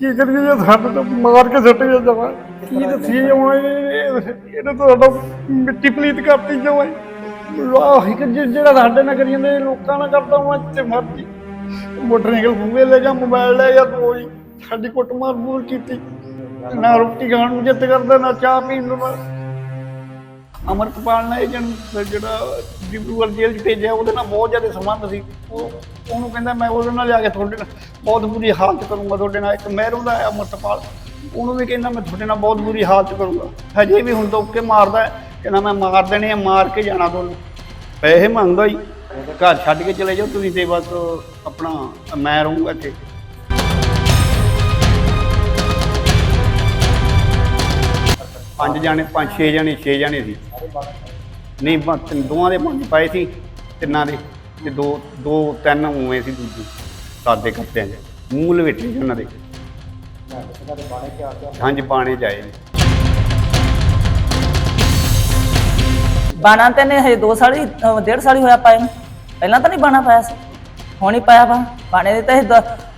ਕੀ ਕਰੀਏ ਜੇ ਸਾਡੇ ਤਾਂ ਮਾਰ ਕੇ ਸੁੱਟ ਗਿਆ ਜਮਾ। ਕੀ ਦੱਸੀਏ ਜਮਾ ਇਹਨੇ ਤਾਂ ਸਾਡਾ ਮਿੱਟੀ ਪਲੀਤ ਕਰਤੀ ਜਮਾ ਵਾਹ ਇੱਕ ਜਿਹੜਾ ਸਾਡੇ ਨਾਲ ਕਰੀ ਜਾਂਦੇ, ਲੋਕਾਂ ਨਾਲ ਕਰਦਾ ਮੈਂ ਜਿੱਥੇ ਮਰਜ਼ੀ। ਮੋਟਰਸਾਈਕਲ ਖੂਹੇ ਲੈ ਜਾ, ਮੋਬਾਈਲ ਲੈ ਜਾ ਤੋਈ ਸਾਡੀ ਕੁੱਟਮਾਰ ਬੂਰ ਕੀਤੀ। ਨਾ ਰੋਟੀ ਖਾਣ ਨੂੰ ਜਿੱਤ ਕਰਦਾ, ਨਾ ਚਾਹ ਪੀਣ ਨੂੰ। ਨਾ ਅਮਰਤਪਾਲ ਨੇ ਏਜੰਟ ਜਿਹੜਾ ਡਿਬਰੂਗੜ੍ਹ ਜੇਲ੍ਹ 'ਚ ਭੇਜਿਆ ਉਹਦੇ ਨਾਲ ਬਹੁਤ ਜ਼ਿਆਦਾ ਸੰਬੰਧ ਸੀ। ਉਹ ਉਹਨੂੰ ਕਹਿੰਦਾ ਮੈਂ ਉਹਦੇ ਨਾਲ ਜਾ ਕੇ ਤੁਹਾਡੇ ਨਾਲ ਬਹੁਤ ਬੁਰੀ ਹਾਲਤ ਕਰੂੰਗਾ ਤੁਹਾਡੇ ਨਾਲ। ਇੱਕ ਮਹਿਰੋਂ ਦਾ ਹੈ ਅਮਰਤਪਾਲ ਉਹਨੂੰ ਵੀ ਕਹਿੰਦਾ ਮੈਂ ਤੁਹਾਡੇ ਨਾਲ ਬਹੁਤ ਬੁਰੀ ਹਾਲਤ ਕਰੂੰਗਾ। ਹਜੇ ਵੀ ਹੁਣ ਤੋਂ ਕੇ ਮਾਰਦਾ ਹੈ, ਕਹਿੰਦਾ ਮੈਂ ਮਾਰ ਦੇਣੇ ਆ ਮਾਰ ਕੇ ਜਾਣਾ ਤੁਹਾਨੂੰ। ਪੈਸੇ ਮੰਗਦਾ ਹੀ ਘਰ ਛੱਡ ਕੇ ਚਲੇ ਜਾਓ ਤੁਸੀਂ ਤੇ ਬਸ ਆਪਣਾ ਮੈਂ ਰਹੂੰਗਾ ਇੱਥੇ। ਪੰਜ ਜਾਣੇ, ਪੰਜ, ਛੇ ਜਾਣੇ ਛੇ ਜਾਣੇ ਸੀ। ਨਹੀਂ ਬ- ਤਿੰਨ- ਦੋਵਾਂ ਦੇ ਪੰਜ ਪਏ ਸੀ, ਤਿੰਨਾਂ ਦੇ, ਤੇ ਦੋ ਦੋ, ਤਿੰਨ ਉਵੇਂ ਸੀ ਦੂਜੀ ਸਾਦੇ ਕੱਟਿਆਂ 'ਚ ਮੂੰਹ ਲਵੇਟੇ ਸੀ ਉਹਨਾਂ ਦੇ। ਹਾਂਜੀ, ਬਾਣੇ ਜਾਏ ਬਾਣਾ ਤੇ ਨੇ ਹਜੇ 2 ਸਾਲ ਹੀ, ਅਹ ਡੇਢ ਸਾਲ ਹੀ ਹੋਇਆ ਪਾਏ ਨੂੰ। ਪਹਿਲਾਂ ਤਾਂ ਨਹੀਂ ਬਾਣਾ ਪਾਇਆ ਸੀ, ਹੁਣ ਹੀ ਪਾਇਆ ਵਾ। ਬਾਣੇ ਦੇ ਤਾਂ ਇਹ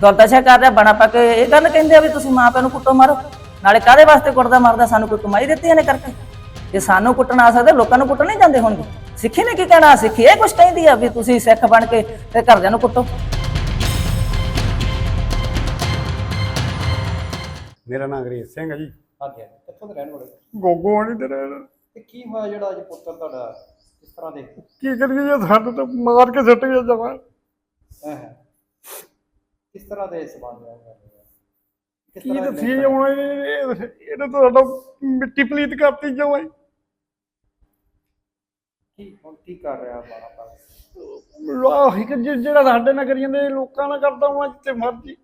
ਦੌਲਤਾਸ਼ਾ ਕਰ ਰਿਹਾ, ਬਾਣਾ ਪਾ ਕੇ। ਇਹ ਗੱਲ ਕਹਿੰਦੇ ਆ ਵੀ ਤੁਸੀਂ ਮਾਂ ਪਿਓ ਨੂੰ ਕੁੱਟੋ ਮਾਰੋ। ਨਾਲੇ ਕਾਦੇ ਵਾਸਤੇ ਕੁੱਟਦਾ ਮਾਰਦਾ? ਸਾਨੂੰ ਕੋਈ ਕਮਾਈ ਦਿੱਤੀ ਇਹਨੇ ਕਰਕੇ? ਜੇ ਸਾਨੂੰ ਕੁੱਟਣ ਆ ਸਕਦੇ ਲੋਕਾਂ ਨੂੰ ਕੁੱਟਣ ਨਹੀਂ ਜਾਂਦੇ ਹੋਣਗੇ। ਸਿੱਖੀ ਨੇ ਕੀ ਕਹਿਣਾ? ਸਿੱਖੀ ਇਹ ਕੁਛ ਕਹਿੰਦੀ ਆ ਵੀ ਤੁਸੀਂ ਸਿੱਖ ਬਣ ਕੇ ਤੇ ਘਰਦਿਆਂ ਨੂੰ ਕੁੱਟੋ। ਮੇਰਾ ਨਾਮ ਅੰਗਰੇਜ਼ ਸਿੰਘ ਹੈ ਜੀ। ਹਾਂਜੀ ਹਾਂਜੀ। ਕਿੱਥੋਂ ਦੇ ਰਹਿਣ ਵਾਲੇ? ਗੋਗੋ ਨਹੀਂ ਤੇ ਰਹਿਣਾ ਤੇ ਕੀ ਹੋਇਆ ਜਿਹੜਾ ਅੱਜ ਪੁੱਤਰ ਤੁਹਾਡਾ ਕਿਸ ਤਰ੍ਹਾਂ ਦੇ? ਕੀ ਕਰੀਏ ਜੇ ਸਾਡੇ ਤਾਂ ਮਾਰ ਕੇ ਸੁੱਟ ਗਿਆ ਜਮਾ ਹੈ ਹੈ। ਕਿਸ ਤਰ੍ਹਾਂ ਦੇ ਸਬੰਧ ਹੈ ਕੀ ਤਰ੍ਹਾਂ ਦੇ ਦੱਸੀਏ ਜਮਾ ਇਹਨੇ ਤਾਂ ਸਾਡਾ ਮਿੱਟੀ ਪਲੀਤ ਕਰਤੀ ਜਮਾ ਕੀ ਹੁਣ ਕੀ ਕਰ ਰਿਹਾ ਬਾਣਾ ਪਾ ਵਾਹ ਇੱਕ ਜਿ- ਜਿਹੜਾ ਸਾਡੇ ਨਾਲ ਕਰੀ ਜਾਂਦੇ ਲੋਕਾਂ ਨਾਲ ਕਰਦਾ ਮੈਂ ਜਿੱਥੇ ਮਰਜ਼ੀ।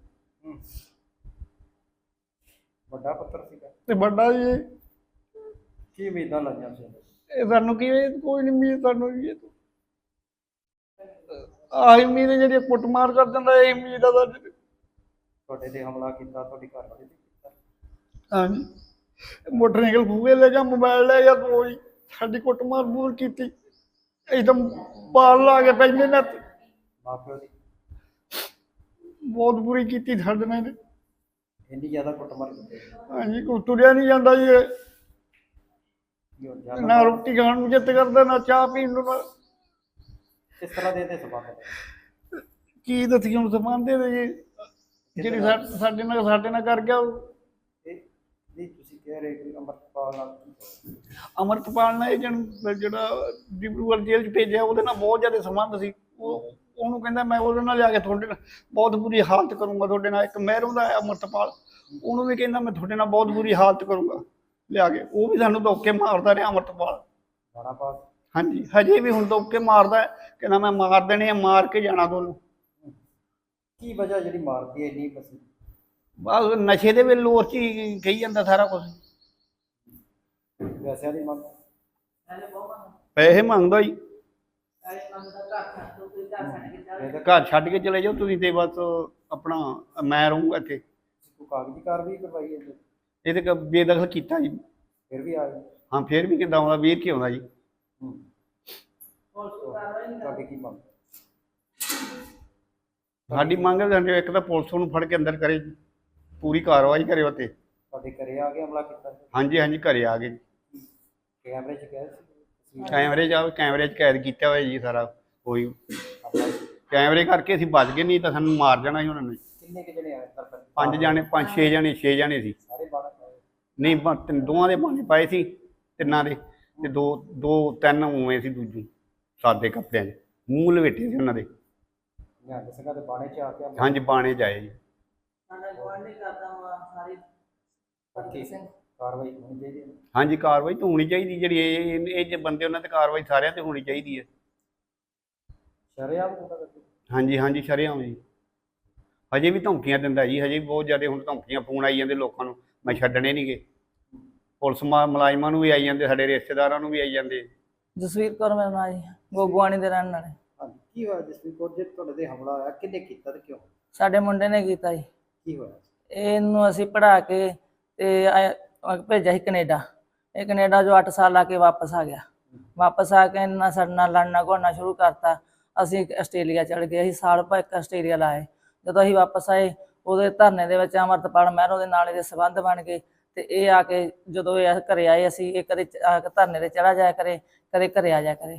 ਵੱਡਾ ਪੁੱਤਰ ਸੀਗਾ ਤੇ ਵੱਡਾ ਜੀ ਇਹ। ਕੀ ਉਮੀਦਾਂ ਲਾਈਆਂ ਸੀ? ਇਹ ਸਾਨੂੰ ਕੀ ਇਹ ਕੋਈ ਨਹੀਂ ਮੀਤ ਸਾਨੂੰ ਵੀ ਇਹ ਆਹੀ ਮੀਤ ਜਿਹੜੀ ਕੁੱਟਮਾਰ ਕਰ ਦਿੰਦਾ ਇਹ ਮੀਤ ਆ ਸਾਡੀ ਤੇ। ਤੁਹਾਡੇ ਤੇ ਹਮਲਾ ਕੀਤਾ ਤੁਹਾਡੀ ਘਰ ਵਾਲੇ ਤੇ ਕੀਤਾ। ਹਾਂਜੀ। ਮੋਟਰਸਾਈਕਲ ਖੂਹੇ ਲੈ ਜਾ ਮੋਬਾਈਲ ਲੈ ਜਾ। ਤੋਈ ਸਾਡੀ ਕੁੱਟਮਾਰ ਬੂਰ ਕੀਤੀ। ਇੱਕਦਮ ਪਾਲ ਲਾ ਕੇ ਪੈਂਦੇ ਨੇ ਤੇ ਮਾਪਿਓ ਦੀ ਬਹੁਤ ਬੁਰੀ ਕੀਤੀ ਸਾਡੇ ਨਾਲ ਇਹਨੇ। ਇੰਨੀ ਜ਼ਿਆਦਾ ਕੁੱਟਮਾਰ ਕੀਤੀ। ਹਾਂਜੀ ਕੋਈ ਤੁਰਿਆ ਨਹੀਂ ਜਾਂਦਾ ਜੀ ਇਹ। ਕੀ ਹੁਣ ਜ਼ਿਆਦਾ ਨਾ ਰੋਟੀ ਖਾਣ ਨੂੰ ਜਿੱਤ ਕਰਦਾ ਨਾ ਚਾਹ ਪੀਣ ਨੂੰ ਨਾ ਕਿਸ ਤਰ੍ਹਾਂ ਦੇ ਤੇ ਸਬੰਧ ਨੇ ਕੀ ਦੱਸੀਏ ਹੁਣ ਸਮਾਂਦੇ ਦੇ ਜੀ। ਜਿਹੜੀ ਸਾ- ਸਾਡੇ ਨਾਲ ਸਾਡੇ ਨਾਲ ਕਰ ਗਿਆ ਉਹ। ਇਹ ਨਹੀਂ ਤੁਸੀਂ ਕਹਿ ਰਹੇ ਕਿ ਅੰਮ੍ਰਿਤਪਾਲ ਨਾਲ ਅਮਰਤਪਾਲ ਨੇ ਏਜੰਟ ਜਿਹੜਾ ਡਿਬਰੂਗੜ੍ਹ ਜੇਲ੍ਹ 'ਚ ਭੇਜਿਆ ਉਹਦੇ ਨਾਲ ਬਹੁਤ ਜ਼ਿਆਦਾ ਸੰਬੰਧ ਸੀ। ਉਹ ਉਹਨੂੰ ਕਹਿੰਦਾ ਮੈਂ ਉਹਦੇ ਨਾਲ ਜਾ ਕੇ ਤੁਹਾਡੇ ਨਾਲ ਬਹੁਤ ਬੁਰੀ ਹਾਲਤ ਕਰੂੰਗਾ ਤੁਹਾਡੇ ਨਾਲ। ਇੱਕ ਮਹਿਰੋਂ ਦਾ ਹੈ ਅਮਰਤਪਾਲ। ਉਹਨੂੰ ਵੀ ਕਹਿੰਦਾ ਮੈਂ ਤੁਹਾਡੇ ਨਾਲ ਬਹੁਤ ਬੁਰੀ ਹਾਲਤ ਕਰੂੰਗਾ। ਲਿਆ ਕੇ। ਉਹ ਵੀ ਸਾਨੂੰ ਧੋਕੇ ਮਾਰਦਾ ਰਿਹਾ ਅਮਰਤਪਾਲ। ਬਾਣਾ ਪਾ ਹਾਂਜੀ ਹਜੇ ਵੀ ਹੁਣ ਧੋਕੇ ਮਾਰਦਾ ਹੈ, ਕਹਿੰਦਾ ਮੈਂ ਮਾਰ ਦੇਣੇ ਆ ਮਾਰ ਕੇ ਜਾਣਾ ਤੁਹਾਨੂੰ। ਕੀ ਵਜ੍ਹਾ ਜਿਹੜੀ ਮਾਰਦੀ ਹੈ ਇੰਨੀ ਬਸ? ਬਸ ਨਸ਼ੇ ਦੇ ਵੇ ਲੋਰ 'ਚ ਹੀ ਕਹੀ ਜਾਂਦਾ ਸਾਰਾ ਕੁਝ ਵੈਸਿਆਂ ਦੀ ਮੰਗ? ਪੈਸੇ ਮੰਗਦਾ ਹੀ ਘਰ ਛੱਡ ਕੇ ਚਲੇ ਜਾਓ ਤੁਸੀਂ ਤੇ ਬਸ ਆਪਣਾ ਮੈਂ ਰਹੂੰਗਾ ਇੱਥੇ। ਕੋਈ ਕਾਗਜ਼ੀ ਕਾਰਵਾਈ ਕਰਵਾਈ ਹੈ ਜੀ? ਇਹ ਤੇ ਕ- ਬੇਦਖਲ ਕੀਤਾ ਜੀ। ਫਿਰ ਵੀ ਆ ਗਏ ਹਾਂ ਫੇਰ ਵੀ ਕਿੱਦਾਂ ਆਉਂਦਾ ਵੀਰ ਕੀ ਆਉਂਦਾ ਜੀ। ਹੂੰ। ਤੁਹਾਡੀ ਕੀ ਮੰਗ? ਸਾਡੀ ਮੰਗ ਹੈ ਕਿ ਇੱਕ ਤਾਂ ਪੁਲਿਸ ਨੂੰ ਫੜ ਕੇ ਅੰਦਰ ਕਰੇ ਜੀ। ਪੂਰੀ ਕਾਰਵਾਈ ਕਰੇ ਉੱਤੇ ਤੁਹਾਡੇ ਘਰੇ ਆ ਕੇ ਹਮਲਾ ਕੀਤਾ ਸੀ? ਹਾਂਜੀ ਹਾਂਜੀ ਘਰੇ ਆ ਗਏ। ਜੀ ਕੈਮਰੇ 'ਚ ਗਏ ਸੀ? ਕੈਮਰੇ ਜਾ ਕੈਮਰੇ 'ਚ ਕੈਦ ਕੀਤਾ ਹੋਇਆ ਜੀ ਸਾਰਾ ਕੋਈ। ਕੈਮਰੇ ਕਰਕੇ ਅਸੀਂ ਬਚ ਗਏ ਨਹੀਂ ਤਾਂ ਸਾਨੂੰ ਮਾਰ ਜਾਣਾ ਸੀ ਉਹਨਾਂ ਨੇ। ਕਿੰਨੇ ਕਿ ਜਣੇ ਆਏ ਤਰਫ ਪੰਜ ਜਾਣੇ ਪੰਜ ਛੇ ਜਾਣੇ ਛੇ ਜਾਣੇ ਸੀ। ਸਾਰੇ ਬਾਣਾ ਪਾਏ ਨਹੀਂ ਬ- ਤਿੰਨ- ਦੋਵਾਂ ਦੇ ਪੰਜ ਪਏ ਸੀ ਤਿੰਨਾਂ ਦੇ। ਤੇ ਦੋ ਦੋ ਤਿੰਨ ਉਵੇਂ ਸੀ ਦੂਜੀ ਸਾਦੇ ਕੱਪੜਿਆਂ 'ਚ ਮੂੰਹ ਲਵੇਟੇ ਸੀ ਉਹਨਾਂ ਦੇ। ਨਿਹੰਗ ਸਿੰਘਾਂ ਦੇ ਬਾਣੇ 'ਚ ਆ ਕੇ ਹਮਲਾ ਹਾਂਜੀ ਬਾਣੇ ਜਾਏ ਜੀ। ਕੀਤੀ ਕਾਰਵਾਈ ਹੋਣੀ ਚਾਹੀਦੀ ਹੈ। ਹਾਂਜੀ ਕਾਰਵਾਈ ਤਾਂ ਹੋਣੀ ਚਾਹੀਦੀ ਜਿਹੜੀ ਇਹ ਇਹ- ਇਹ ਜੇ ਬੰਦੇ ਉਹਨਾਂ ਤੇ ਕਾਰਵਾਈ ਸਾਰਿਆਂ ਤੇ ਹੋਣੀ ਚਾਹੀਦੀ ਹੈ। ਸ਼ਰਿਆਮ ਹੁੰਦਾ ਕਰਦੇ ਹਾਂਜੀ ਹਾਂਜੀ ਸ਼ਰੇਆਮ ਜੀ ਹਜੇ ਵੀ ਧਮਕੀਆਂ ਦਿੰਦਾ ਜੀ ਹਜੇ ਵੀ ਬਹੁਤ ਜ਼ਿਆਦਾ ਹੁਣ ਧਮਕੀਆਂ ਫੋਨ ਆਈ ਜਾਂਦੇ ਲੋਕਾਂ ਨੂੰ। ਮੈਂ ਛੱਡਣੇ ਨਹੀਂਗੇ ਪੁਲਿਸ ਮਾ- ਮੁਲਾਜ਼ਮਾਂ ਨੂੰ ਵੀ ਆਈ ਜਾਂਦੇ ਸਾਡੇ ਰਿਸ਼ਤੇਦਾਰਾਂ ਨੂੰ ਵੀ ਆਈ ਜਾਂਦੇ। ਜਸਵੀਰ ਕੌਰ ਮੇਰਾ ਨਾਂ ਜੀ ਗੋਗਵਾਣੀ ਦੇ ਰਹਿਣ ਵਾਲੇ। ਕੀ ਹੋਇਆ ਜਸਵੀਰ ਕੌਰ ਜੇ ਤੁਹਾਡੇ ਤੇ ਹਮਲਾ ਹੋਇਆ ਕਿੰਨੇ ਕੀਤਾ ਤੇ ਕਿਉਂ? ਸਾਡੇ ਮੁੰਡੇ ਨੇ ਕੀਤਾ ਜੀ। ਕੀ ਹੋਇਆ? ਇਹਨੂੰ ਅਸੀਂ ਪੜਾ ਕੇ ਤੇ ਭੇਜਿਆ ਸੀ ਕੈਨੇਡਾ। ਇਹ ਕੈਨੇਡਾ ਜੋ 8 ਸਾਲ ਲਾ ਕੇ ਵਾਪਸ ਆ ਗਿਆ। ਵਾਪਸ ਆ ਕੇ ਇਹਨਾਂ ਸਾਡੇ ਨਾਲ ਲੜਨਾ ਘੋੜਨਾ ਸ਼ੁਰੂ ਕਰਤਾ। ਅਸੀਂ ਆਸਟ੍ਰੇਲੀਆ ਚੜ ਗਏ ਅਸੀਂ ਸਾਲ ਭਰ ਇੱਕ ਆਸਟ੍ਰੇਲੀਆ ਲਾਏ। ਜਦੋਂ ਅਸੀਂ ਵਾਪਸ ਆਏ ਉਹਦੇ ਧਰਨੇ ਦੇ ਵਿੱਚ ਅਮਰਤਪਾਲ ਮਹਿਰੋ ਦੇ ਨਾਲ ਇਹਦੇ ਸਬੰਧ ਬਣ ਗਏ ਤੇ ਇਹ ਆ ਕੇ ਜਦੋਂ ਇਹ ਘਰੇ ਆਏ ਅਸੀਂ ਇਹ ਕਦੇ ਚ- ਆ ਕੇ ਧਰਨੇ ਤੇ ਚੜਾ ਜਾਇਆ ਕਰੇ ਕਦੇ ਘਰੇ ਆ ਜਾਇਆ ਕਰੇ।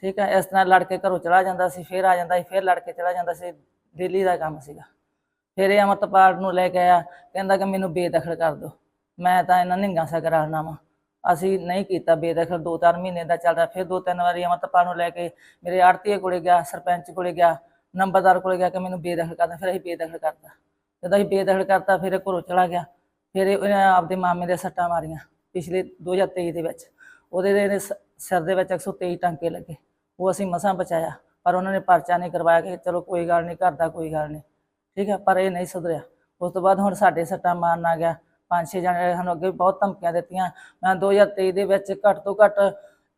ਠੀਕ ਹੈ, ਇਸ ਤਰ੍ਹਾਂ ਲੜ ਕੇ ਘਰੋਂ ਚਲਾ ਜਾਂਦਾ ਸੀ, ਫਿਰ ਆ ਜਾਂਦਾ ਸੀ, ਫਿਰ ਲੜ ਕੇ ਚਲਾ ਜਾਂਦਾ ਸੀ ਡੇਲੀ ਦਾ ਕੰਮ ਸੀਗਾ। ਫਿਰ ਇਹ ਅਮਰਤਪਾਲ ਨੂੰ ਲੈ ਕੇ ਆਇਆ, ਕਹਿੰਦਾ ਕਿ ਮੈਨੂੰ ਬੇਦਖਲ ਕਰ ਦਿਓ। ਮੈਂ ਤਾਂ ਇਹਨਾਂ ਨਿੰਗਾ ਸਾ ਕਰਾਉਣਾ ਵਾ। ਅਸੀਂ ਨਹੀਂ ਕੀਤਾ ਬੇਦਖਲ, ਦੋ ਚਾਰ ਮਹੀਨੇ ਦਾ ਚੱਲਦਾ, ਫਿਰ ਦੋ ਤਿੰਨ ਵਾਰੀ ਅਮਰਤਪਾਲ ਨੂੰ ਲੈ ਕੇ ਮੇਰੇ ਆੜਤੀਏ ਕੋਲੇ ਗਿਆ, ਸਰਪੰਚ ਕੋਲੇ ਗਿਆ, ਨੰਬਰਦਾਰ ਕੋਲੇ ਗਿਆ ਕਿ ਮੈਨੂੰ ਬੇਦਖਲ ਕਰਦਾ ਫਿਰ ਅਸੀਂ ਬੇਦਖਲ ਕਰਤਾ। ਜਦੋਂ ਅਸੀਂ ਬੇਦਖਲ ਕਰਤਾ, ਫਿਰ ਘਰੋਂ ਚਲਾ ਗਿਆ। ਫਿਰ ਇਹ- ਆਪਦੇ ਮਾਮੇ ਦੇ ਸੱਟਾਂ ਮਾਰੀਆਂ ਪਿਛਲੇ 2023 ਦੇ ਵਿੱਚ। ਉਹਦੇ ਦੇ ਸਿਰ ਦੇ ਵਿੱਚ 123 ਟਾਂਕੇ ਲੱਗੇ। ਉਹ ਅਸੀਂ ਮਸਾਂ ਬਚਾਇਆ ਪਰ ਉਹਨਾਂ ਨੇ ਪਰਚਾ ਨਹੀਂ ਕਰਵਾਇਆ ਕਿ ਚਲੋ ਕੋਈ ਗੱਲ ਨਹੀਂ ਕਰਦਾ ਕੋਈ ਗੱਲ ਨਹੀਂ। ਠੀਕ ਹੈ, ਪਰ ਇਹ ਨਹੀਂ ਸੁਧਰਿਆ। ਉਸ ਤੋਂ ਬਾਅਦ ਹੁਣ ਸਾਡੇ ਸੱਟਾਂ ਮਾਰਨ ਆ ਗਿਆ। ਪੰਜ ਛੇ ਜਣੇ ਸਾਨੂੰ ਅੱਗੇ ਬਹੁਤ ਧਮਕੀਆਂ ਦਿੱਤੀਆਂ। ਮੈਂ 2023 ਦੇ ਵਿੱਚ ਘੱਟ ਤੋਂ ਘੱਟ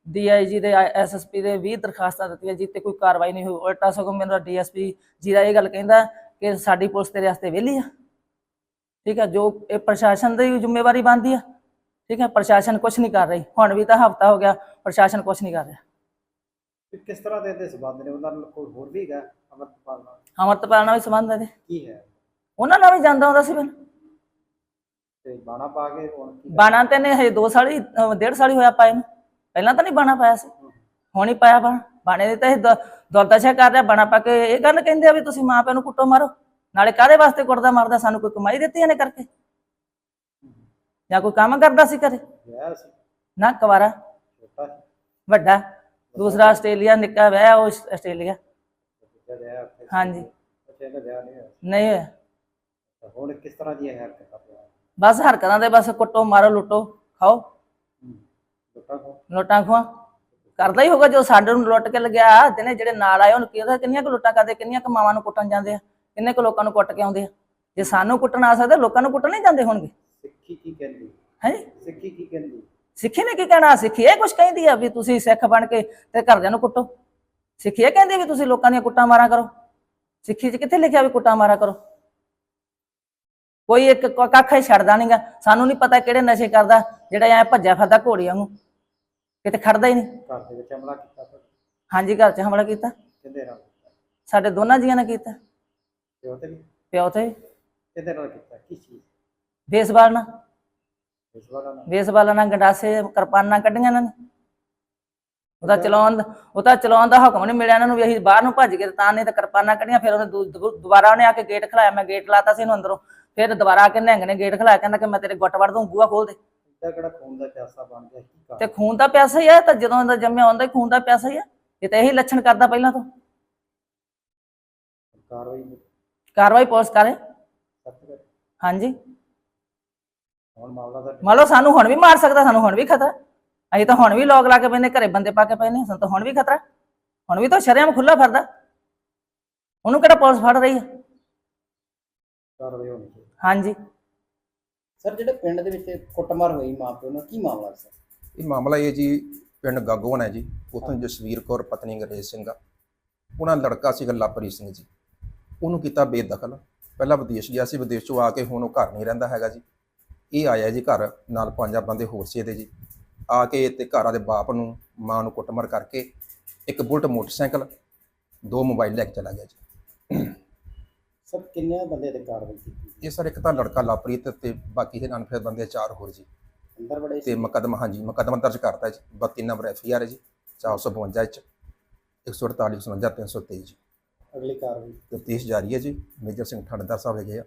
ਡੀਆਈਜੀ ਦੇ ਐਸਐਸਪੀ ਦੇ 20 ਦਰਖਾਸਤਾਂ ਦਿੱਤੀਆਂ ਜਿੱਤੇ ਕੋਈ ਕਾਰਵਾਈ ਨਹੀਂ ਹੋਈ। ਉਲਟਾ ਸਗੋਂ ਮੇਰਾ ਡੀਐਸਪੀ ਜੀ ਦਾ ਇਹ ਗੱਲ ਕਹਿੰਦਾ ਕਿ ਸਾਡੀ ਪੁਲਿਸ ਤੇਰੇ ਵਾਸਤੇ ਵਿਹਲੀ ਆ। ਠੀਕ ਹੈ, ਜੋ ਇਹ ਪ੍ਰਸ਼ਾਸਨ ਦੀ ਜ਼ਿੰਮੇਵਾਰੀ ਬਣਦੀ ਆ। ਠੀਕ ਹੈ ਪ੍ਰਸ਼ਾਸਨ ਕੁਝ ਨਹੀਂ ਕਰ ਰਹੀ। ਹੁਣ ਵੀ ਤਾਂ ਹਫਤਾ ਹੋ ਗਿਆ ਪ੍ਰਸ਼ਾਸਨ ਕੁਝ ਨਹੀਂ ਕਰ ਰਿਹਾ। ਤੇ ਕਿਸ ਤਰ੍ਹਾਂ ਦੇ ਇਹਦੇ ਸਬੰਧ ਨੇ? ਉਹਨਾਂ ਨਾਲ ਕੋਈ ਹੋਰ ਵੀ ਹੈਗਾ ਅਮਰਪਾਲ ਨਾਲ? ਅਮਰਤਪਾਲ ਨਾਲ ਵੀ ਸੰਬੰਧ ਹੈ ਇਹਦੇ। ਕੀ ਹੈ? ਉਹਨਾਂ ਨਾਲ ਵੀ ਜਾਂਦਾ ਹੁੰਦਾ ਸੀ ਫਿਰ ਤੇ ਬਾਣਾ ਪਾ ਕੇ ਹੁਣ ਕੀ ਬਾਣਾ ਤੇ ਨੇ ਹਜੇ 2 ਸਾਲ ਹੀ ਅਹ ਡੇਢ ਸਾਲ ਹੀ ਹੋਇਆ ਨੂੰ। ਪਹਿਲਾਂ ਤਾਂ ਨਹੀਂ ਬਾਣਾ ਪਾਇਆ ਸੀ। ਹੁਣ ਹੀ ਪਾਇਆ ਬਾਣਾ। ਬਾਣੇ ਦੇ ਤਾਂ ਇਹ ਦੌਲਤਾਸ਼ਾ ਕਰ ਰਿਹਾ ਬਾਣਾ ਪਾ ਕੇ ਇਹ ਗੱਲ ਕਹਿੰਦੇ ਆ ਵੀ ਤੁਸੀਂ ਮਾਂ ਪਿਓ ਨੂੰ ਕੁੱਟੋ ਮਾਰੋ। ਨਾਲੇ ਕਾਹਦੇ ਵਾਸਤੇ ਕੁੱਟਦਾ ਮਾਰਦਾ? ਸਾਨੂੰ ਕੋਈ ਕਮਾਈ ਦਿੱਤੀ ਇਹਨੇ ਕਰਕੇ? ਜਾਂ ਕੋਈ ਕੰਮ ਕਰਦਾ ਸੀ ਘਰੇ? ਵਿਆਹ ਸੀ। ਨਾ ਕੁਵਾਰਾ? ਛੋਟਾ ਵੱਡਾ। ਦੂਸਰਾ ਆਸਟ੍ਰੇਲੀਆ ਨਿੱਕਾ ਵਿਆਹ ਉਹ ਆਸ- ਆਸਟ੍ਰੇਲੀਆ। ਦੂਜਾ ਵਿਆਹ ਉੱਥੇ ਸੀ। ਹਾਂਜੀ। ਅੱਛਾ ਇਹਦਾ ਵਿਆਹ ਨਹੀਂ ਹੋਇਆ ਨਹੀਂ ਹੋਇਆ। ਤਾਂ ਹੁਣ ਕਿਸ ਤਰ੍ਹਾਂ ਦੀ ਹੈ ਹਰਕਤਾਂ ਪਿਆ ਬਸ ਹਰਕਤਾਂ ਦੇ ਬਸ ਕੁੱਟੋ ਮਾਰੋ ਲੁੱਟੋ ਖਾਓ। ਲੁੱਟਾ ਕੋ ਲੁੱਟਾਂ ਖਵਾ ਕਰਦਾ ਹੀ ਹੋਗਾ ਜੋ ਸਾਡੇ ਨੂੰ ਲੁੱਟ ਕੇ ਲਗਿਆ। ਜਿਹਨੇ ਜਿਹੜੇ ਨਾਲ ਆਏ ਉਹਨੂੰ ਕਿਹਾ ਕਿੰਨੀਆਂ ਕੁ ਲੁੱਟਾਂ ਕਰਦੇ ਕਿੰਨੀਆਂ ਕੁ ਮਾਵਾਂ ਨੂੰ ਕੁੱਟਣ ਜਾਂਦੇ ਆ? ਕਿੰਨੇ ਕੁ ਲੋਕਾਂ ਨੂੰ ਕੁੱਟ ਕੇ ਆਉਂਦੇ ਆ? ਜੇ ਸਾਨੂੰ ਕੁੱਟਣ ਆ ਸਕਦੇ ਲੋਕਾਂ ਨੂੰ ਕੁੱਟਣ ਨਹੀਂ ਜਾਂਦੇ ਹੋਣਗੇ। ਸਿੱਖੀ ਕੀ ਕਹਿੰਦੀ? ਹੈ? ਸਿੱਖੀ ਕੀ ਕਹਿੰਦੀ? ਸਿੱਖੀ ਨੇ ਕੀ ਕਹਿਣਾ? ਸਿੱਖੀ ਇਹ ਕੁਝ ਕਹਿੰਦੀ ਆ ਵੀ ਤੁਸੀਂ ਸਿੱਖ ਬਣ ਕੇ ਤੇ ਘਰਦਿਆਂ ਨੂੰ ਕੁੱਟੋ। ਸਿੱਖੀ ਇਹ ਕਹਿੰਦੀ ਵੀ ਤੁਸੀਂ ਲੋਕਾਂ ਦੀਆਂ ਕੁੱਟਾਂ ਮਾਰਾਂ ਕਰੋ। ਸਿੱਖੀ 'ਚ ਕਿੱਥੇ ਲਿਖਿਆ ਵੀ ਕੁੱਟਾਂ ਮਾਰਾਂ ਕਰੋ? ਕੋਈ ਇੱਕ ਕੱਖ ਹੀ ਛੱਡਦਾ ਨਹੀਂਗਾ ਸਾਨੂੰ ਨਹੀਂ ਪਤਾ ਕਿਹੜੇ ਨਸ਼ੇ ਕਰਦਾ ਜਿਹੜਾ ਐ ਭੱਜਿਆ ਫਿਰਦਾ ਘੋੜੀ ਵਾਂਗੂ। ਕਿਤੇ ਖੜਦਾ ਹੀ ਨਹੀਂ ਘਰ ਦੇ ਵਿੱਚ ਹਮਲਾ ਕੀਤਾ ਹਾਂਜੀ ਘਰ 'ਚ ਹਮਲਾ ਕੀਤਾ। ਕਿਹਦੇ ਨਾਲ? ਸਾਡੇ ਦੋਨਾਂ ਜੀਆਂ ਨੇ ਕੀਤਾ। ਪਿਓ ਤੇ ਪਿਓ ਤੇ ਕਿਹਦੇ ਨਾਲ ਕੀਤਾ? ਕੀ ਚੀਜ਼? ਬੇਸਬਾਲ ਨਾਲ। ਬੇਸਬਾਲਾਂ ਨਾਲ। ਗੰਡਾਸੇ ਕਿਰਪਾਨਾਂ ਕੱਢੀਆਂ ਇਹਨਾਂ ਨੇ। ਉਹਦਾ ਚਲਾਉਣ ਦਾ ਉਹ ਤਾਂ ਚਲਾਉਣ ਦਾ ਹੁਕਮ ਨਹੀਂ ਮਿਲਿਆ ਇਹਨਾਂ ਨੂੰ ਵੀ ਅਸੀਂ ਬਾਹਰ ਨੂੰ ਭੱਜ ਗਏ ਤਾਂ ਨਹੀਂ ਤਾਂ ਕਿਰਪਾਨਾਂ ਕੱਢੀਆਂ ਫਿਰ ਉਹਨੇ ਦੁਬਾਰਾ ਉਹਨੇ ਆ ਕੇ ਗੇਟ ਖਲਾਇਆ ਮੈਂ ਗੇਟ ਲਾਤਾ ਸੀ ਇਹਨੂੰ ਅੰਦਰੋਂ। ਫਿਰ ਦੁਬਾਰਾ ਆ ਕੇ ਨਿਹੰਗ ਨੇ ਗੇਟ ਖਲਾਇਆ ਕਹਿੰਦਾ ਕਿ ਮੈਂ ਤੇਰੇ ਗੁੱਟ ਵੜ ਦੂੰ ਬੂਹਾ ਖੋਲ ਦੇ। ਕਿਹੜਾ ਖੂਨ ਦਾ ਪਿਆਸਾ ਬਣ ਗਿਆ ਕੀ ਕਰ? ਤੇ ਖੂਨ ਦਾ ਪਿਆਸਾ ਹੀ ਆ ਤਾਂ ਜਦੋਂ ਦਾ ਜੰਮਿਆ ਹੁੰਦਾ ਹੀ ਖੂਨ ਦਾ ਪਿਆਸਾ ਹੀ ਆ। ਇਹ ਤਾਂ ਇਹੀ ਲੱਛਣ ਕਰਦਾ ਪਹਿਲਾਂ ਤੋਂ। ਕਾਰਵਾਈ ਕਾਰਵਾਈ ਪੁਲਿਸ ਕਰ। ਹਾਂਜੀ। ਹੁਣ ਮਾਮਲਾ ਮੰਨ ਲਓ ਸਾਨੂੰ ਹੁਣ ਵੀ ਮਾਰ ਸਕਦਾ ਸਾਨੂੰ ਹੁਣ ਵੀ ਖਤਰਾ। ਅਸੀਂ ਤਾਂ ਹੁਣ ਵੀ ਲੋਕ ਲਾ ਕੇ ਪੈਨੇ ਘਰੇ ਬੰਦੇ ਪਾ ਕੇ ਪੈਨੇ ਸਾਨੂੰ ਤਾਂ ਹੁਣ ਵੀ ਖਤਰਾ। ਹੁਣ ਵੀ ਤਾਂ ਸ਼ਰੇਆਮ ਖੁੱਲਾ ਫਿਰਦਾ। ਉਹਨੂੰ ਕਿਹੜਾ ਪੁਲਿਸ ਫੜ ਰਹੀ ਹੈ? ਕਾਰਵਾਈ ਹੋਣੀ ਚਾਹੀਦੀ। ਹਾਂਜੀ। ਸਰ ਜਿਹੜੇ ਪਿੰਡ ਦੇ ਵਿੱਚ ਕੁੱਟਮਾਰ ਹੋਈ ਮਾਪਿਓ ਨਾਲ ਕੀ ਮਾਮਲਾ ਸਰ ਇਹ ਮਾਮਲਾ ਇਹ ਜੀ ਪਿੰਡ ਗਾਗੋਵਨ ਹੈ ਜੀ। ਉੱਥੋਂ ਜਸਵੀਰ ਕੌਰ ਪਤਨੀ ਅੰਗਰੇਜ਼ ਸਿੰਘ ਆ। ਉਹਨਾਂ ਦਾ ਲੜਕਾ ਸੀਗਾ ਲਵਪ੍ਰੀਤ ਸਿੰਘ ਜੀ। ਉਹਨੂੰ ਕੀਤਾ ਬੇਦਖਲ। ਪਹਿਲਾਂ ਵਿਦੇਸ਼ ਗਿਆ ਸੀ ਵਿਦੇਸ਼ ਚੋਂ ਆ ਕੇ ਹੁਣ ਉਹ ਘਰ ਨਹੀਂ ਰਹਿੰਦਾ ਹੈਗਾ ਜੀ। ਇਹ ਆਇਆ ਜੀ ਘਰ ਨਾਲ ਪੰਜ ਬੰਦੇ ਹੋਰ ਸੀ ਇਹਦੇ ਜੀ। ਆ ਕੇ ਤੇ ਘਰਾਂ ਦੇ ਬਾਪ ਨੂੰ ਮਾਂ ਨੂੰ ਕੁੱਟਮਾਰ ਕਰਕੇ ਇੱਕ ਬੁਲਟ ਮੋਟਰਸਾਈਕਲ ਦੋ ਮੋਬਾਈਲ ਲੈ ਕੇ ਚਲਾ ਗਿਆ ਜੀ। ਸਰ ਕਿੰਨੇ ਬੰਦੇ ਤੇ ਕਾਰਵਾਈ ਕੀਤੀ? ਇਹ ਸਰ ਇੱਕ ਤਾਂ ਲੜਕਾ ਲਵਪ੍ਰੀਤ ਤੇ ਬਾਕੀ ਦੇ ਅਨਫੇਰ ਬੰਦੇ ਚਾਰ ਹੋਰ ਜੀ। ਅੰਦਰ ਬੜੇ ਤੇ ਮੁਕੱਦਮਾ ਹਾਂਜੀ ਮੁਕੱਦਮਾ ਦਰਜ ਕਰਤਾ ਜੀ। 32 ਨੰਬਰ ਐਫ ਆਰ ਹੈ ਜੀ 452 ਚ 148 57 323 ਜੀ। ਅਗਲੀ ਕਾਰਵਾਈ? ਤਫਤੀਸ਼ ਜਾਰੀ ਹੈ ਜੀ। ਮੇਜਰ ਸਿੰਘ ਥਾਣੇਦਾਰ ਸਾਹਿਬ ਹੈਗੇ ਆ।